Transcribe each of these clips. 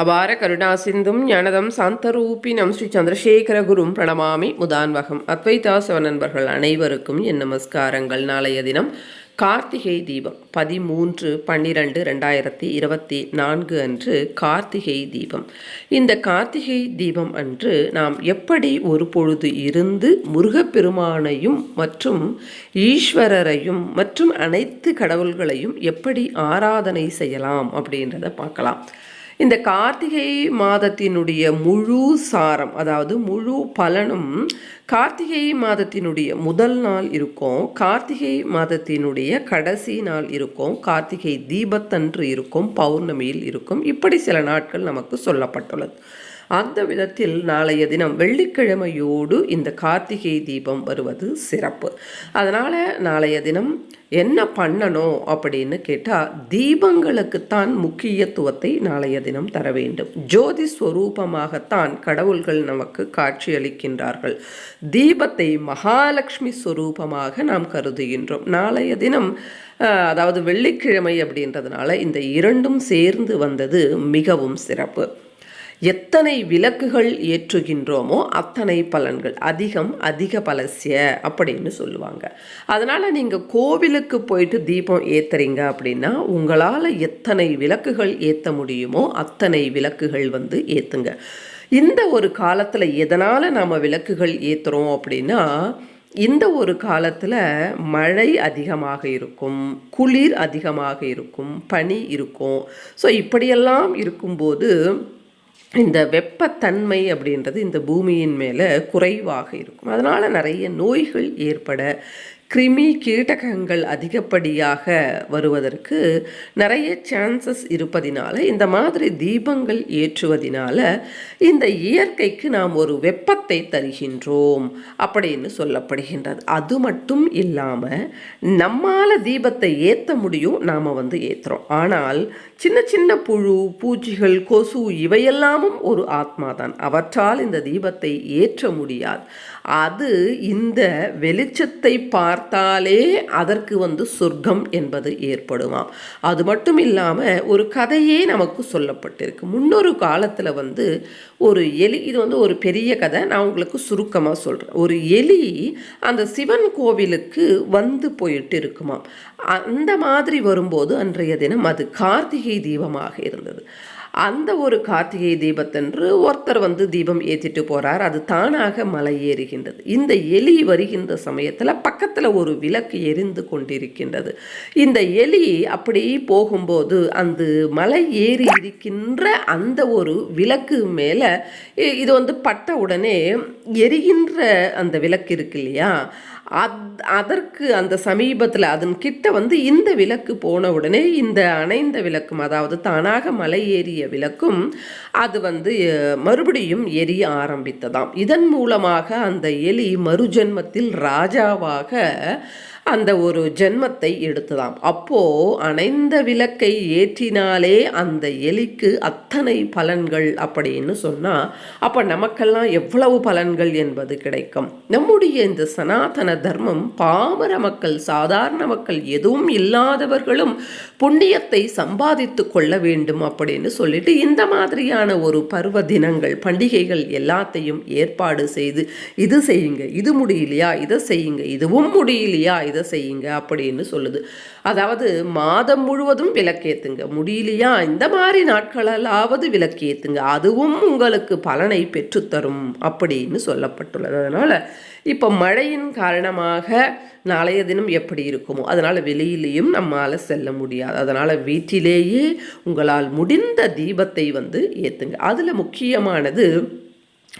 அபார கருணாசிந்தும் ஞானதம் சாந்தரூபினம் ஸ்ரீ சந்திரசேகர குரும் பிரணமாமி முதான்வகம். அத்வைதாசவ நண்பர்கள் அனைவருக்கும் என் நமஸ்காரங்கள். நாளைய தினம் கார்த்திகை தீபம். பதிமூன்று பன்னிரண்டு ரெண்டாயிரத்தி இருபத்தி நான்கு அன்று கார்த்திகை தீபம். இந்த கார்த்திகை தீபம் அன்று நாம் எப்படி ஒரு பொழுது இருந்து முருகப்பெருமானையும் மற்றும் ஈஸ்வரரையும் மற்றும் அனைத்து கடவுள்களையும் எப்படி ஆராதனை செய்யலாம் அப்படின்றத பார்க்கலாம். இந்த கார்த்திகை மாதத்தினுடைய முழு சாரம் அதாவது முழு பலனும் கார்த்திகை மாதத்தினுடைய முதல் நாள் இருக்கும் கார்த்திகை மாதத்தினுடைய கடைசி நாள் இருக்கும் கார்த்திகை தீபத்தன்று இருக்கும் பௌர்ணமியில் இருக்கும். இப்படி சில நாட்கள் நமக்கு சொல்லப்பட்டுள்ளது. அந்த விதத்தில் நாளைய தினம் வெள்ளிக்கிழமையோடு இந்த கார்த்திகை தீபம் வருவது சிறப்பு. அதனால் நாளைய தினம் என்ன பண்ணணும் அப்படின்னு கேட்டால் தீபங்களுக்குத்தான் முக்கியத்துவத்தை நாளைய தினம் தர வேண்டும். ஜோதி ஸ்வரூபமாகத்தான் கடவுள்கள் நமக்கு காட்சியளிக்கின்றார்கள். தீபத்தை மகாலட்சுமி ஸ்வரூபமாக நாம் கருதுகின்றோம். நாளைய தினம் அதாவது வெள்ளிக்கிழமை அப்படின்றதுனால இந்த இரண்டும் சேர்ந்து வந்தது மிகவும் சிறப்பு. எத்தனை விளக்குகள் ஏற்றுகின்றோமோ அத்தனை பலன்கள் அதிகம் அதிக பலசிய அப்படின்னு சொல்லுவாங்க. அதனால் நீங்கள் கோவிலுக்கு போயிட்டு தீபம் ஏற்றுறீங்க அப்படின்னா உங்களால் எத்தனை விளக்குகள் ஏற்ற முடியுமோ அத்தனை விளக்குகள் வந்து ஏற்றுங்க இந்த ஒரு காலத்தில் எதனால் நாம் விளக்குகள் ஏற்றுறோம் அப்படின்னா இந்த ஒரு காலத்தில் மழை அதிகமாக இருக்கும் குளிர் அதிகமாக இருக்கும் பனி இருக்கும். ஸோ இப்படியெல்லாம் இருக்கும்போது இந்த வெப்பத்தன்மை அப்படின்றது இந்த பூமியின் மேலே குறைவாக இருக்கும். அதனால் நிறைய நோய்கள் ஏற்பட கிருமி கீட்டகங்கள் அதிகப்படியாக வருவதற்கு நிறைய சான்சஸ் இருப்பதினால இந்த மாதிரி தீபங்கள் ஏற்றுவதினால இந்த இயற்கைக்கு நாம் ஒரு வெப்பத்தை தருகின்றோம் அப்படின்னு சொல்லப்படுகின்றது. அது மட்டும் இல்லாமல் நம்மால் தீபத்தை ஏற்ற முடியும் நாம் வந்து ஏற்றுறோம் ஆனால் சின்ன சின்ன புழு பூச்சிகள் கொசு இவையெல்லாமும் ஒரு ஆத்மா தான் அவற்றால் இந்த தீபத்தை ஏற்ற முடியாது. அது இந்த வெளிச்சத்தை பார்த்தாலே அதற்கு வந்து சொர்க்கம் என்பது ஏற்படுமாம். அது மட்டும் இல்லாமல் ஒரு கதையே நமக்கு சொல்லப்பட்டிருக்கு. முன்னொரு காலத்தில் வந்து ஒரு எலி இது வந்து ஒரு பெரிய கதை. நான் உங்களுக்கு சுருக்கமாக சொல்கிறேன் ஒரு எலி அந்த சிவன் கோவிலுக்கு வந்து போயிட்டு இருக்குமாம். அந்த மாதிரி வரும்போது அன்றைய தினம் அது கார்த்திகை தீபமாக இருந்தது. அந்த ஒரு கார்த்திகை தீபத்தன்று ஒருத்தர் வந்து தீபம் ஏற்றிட்டு போகிறார் அது தானாக மலை ஏறுகின்றது இந்த எலி வருகின்ற சமயத்தில் பக்கத்தில் ஒரு விளக்கு எரிந்து கொண்டிருக்கின்றது. இந்த எலி அப்படி போகும்போது அந்த மலை ஏறி இருக்கின்ற அந்த ஒரு விளக்கு மேலே இது வந்து பட்ட உடனே எரிகின்ற அந்த விளக்கு இருக்கு இல்லையா? அத் அதற்கு அந்த சமீபத்தில் அதன் கிட்ட வந்து இந்த விளக்கு போன உடனே இந்த அணைந்த விளக்கும் அதாவது தானாக மலை ஏறிய விளக்கும் அது வந்து மறுபடியும் எரிய ஆரம்பித்ததாம். இதன் மூலமாக அந்த எலி மறுஜென்மத்தில் ராஜாவாக அந்த ஒரு ஜென்மத்தை எடுத்ததாம். அப்போ அணைந்த விளக்கை ஏற்றினாலே அந்த எலிக்கு அத்தனை பலன்கள் அப்படின்னு சொன்னால் அப்போ நமக்கெல்லாம் எவ்வளவு பலன்கள் என்பது கிடைக்கும். நம்முடைய இந்த சனாதன தர்மம் பாமர மக்கள் சாதாரண மக்கள் எதுவும் இல்லாதவர்களும் புண்ணியத்தை சம்பாதித்து கொள்ள வேண்டும் அப்படின்னு சொல்லிட்டு இந்த மாதிரியான ஒரு பருவ தினங்கள் பண்டிகைகள் எல்லாத்தையும் ஏற்பாடு செய்து இது செய்யுங்க இது முடியலையா இதை செய்யுங்க இதுவும் முடியலையா இது செய்யுங்க அப்படின்னு சொல்லுது. அதாவது மாதம் முழுவதும் விளக்கேத்துங்க. முடியலையா? இந்த மாதிரி நாட்களலாவது விளக்கேத்துங்க. அதுவும் உங்களுக்கு பலனை பெற்றுத்தரும் அப்படின்னு சொல்லப்பட்டுள்ளது. அதனால் இப்போ மழையின் காரணமாக நாளைய தினம் எப்படி இருக்குமோ அதனால் வெளியிலேயும் நம்மால் செல்ல முடியாது. அதனால் வீட்டிலேயே உங்களால் முடிந்த தீபத்தை வந்து ஏற்றுங்க அதில் முக்கியமானது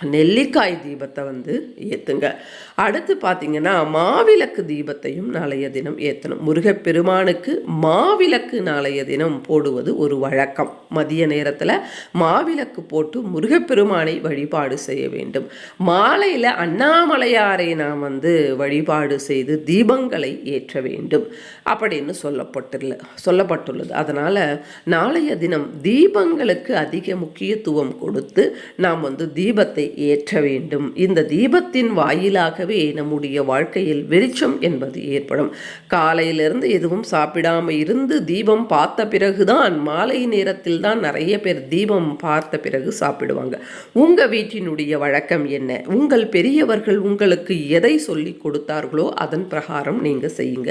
நெல்லிக்காய் தீபத்தை வந்து ஏற்றுங்க அடுத்து பார்த்தீங்கன்னா மாவிளக்கு தீபத்தையும் நாளைய தினம் ஏற்றணும் முருகப்பெருமானுக்கு மாவிளக்கு நாளைய தினம் போடுவது ஒரு வழக்கம். மதிய நேரத்தில் மாவிளக்கு போட்டு முருகப்பெருமானை வழிபாடு செய்ய வேண்டும். மாலையில் அண்ணாமலையாரை நாம் வந்து வழிபாடு செய்து தீபங்களை ஏற்ற வேண்டும் அப்படின்னு சொல்லப்பட்டுள்ள சொல்லப்பட்டுள்ளது. அதனால் நாளைய தினம் தீபங்களுக்கு அதிக முக்கியத்துவம் கொடுத்து நாம் வந்து தீபத்தை ஏற்ற வேண்டும். இந்த தீபத்தின் வாயிலாகவே நம்முடைய வாழ்க்கையில் வெளிச்சம் என்பது ஏற்படும். காலையிலிருந்து எதுவும் சாப்பிடாமல் இருந்து தீபம் பார்த்த பிறகுதான் மாலை நேரத்தில் தான் நிறைய பேர் தீபம் பார்த்த பிறகு சாப்பிடுவாங்க. உங்க வீட்டினுடைய வழக்கம் என்ன? உங்கள் பெரியவர்கள் உங்களுக்கு எதை சொல்லி கொடுத்தார்களோ அதன் பிரகாரம் நீங்க செய்யுங்க.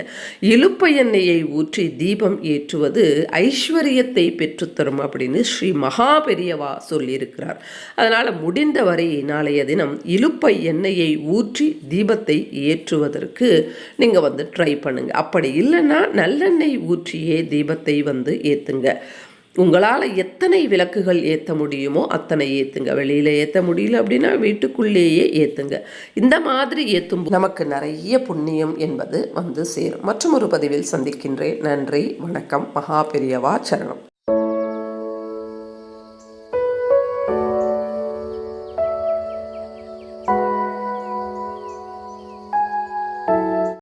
இழுப்ப எண்ணெயை ஊற்றி தீபம் ஏற்றுவது ஐஸ்வர்யத்தை பெற்றுத்தரும் அப்படின்னு ஸ்ரீ மகா பெரியவா சொல்லியிருக்கிறார். அதனால் காலை நாளைய தினம் இலுப்பை எண்ணெயை ஊற்றி தீபத்தை ஏற்றுவதற்கு நீங்கள் வந்து ட்ரை பண்ணுங்க. அப்படி இல்லைன்னா நல்லெண்ணெய் ஊற்றியே தீபத்தை வந்து ஏற்றுங்க உங்களால் எத்தனை விளக்குகள் ஏற்ற முடியுமோ அத்தனை ஏற்றுங்க வெளியில் ஏற்ற முடியல அப்படின்னா வீட்டுக்குள்ளேயே ஏற்றுங்க இந்த மாதிரி ஏற்றும் நமக்கு நிறைய புண்ணியம் என்பது வந்து சேரும். மற்றும் ஒரு பதிவில் சந்திக்கின்றேன். நன்றி வணக்கம். மகா பெரியவா சரணம்.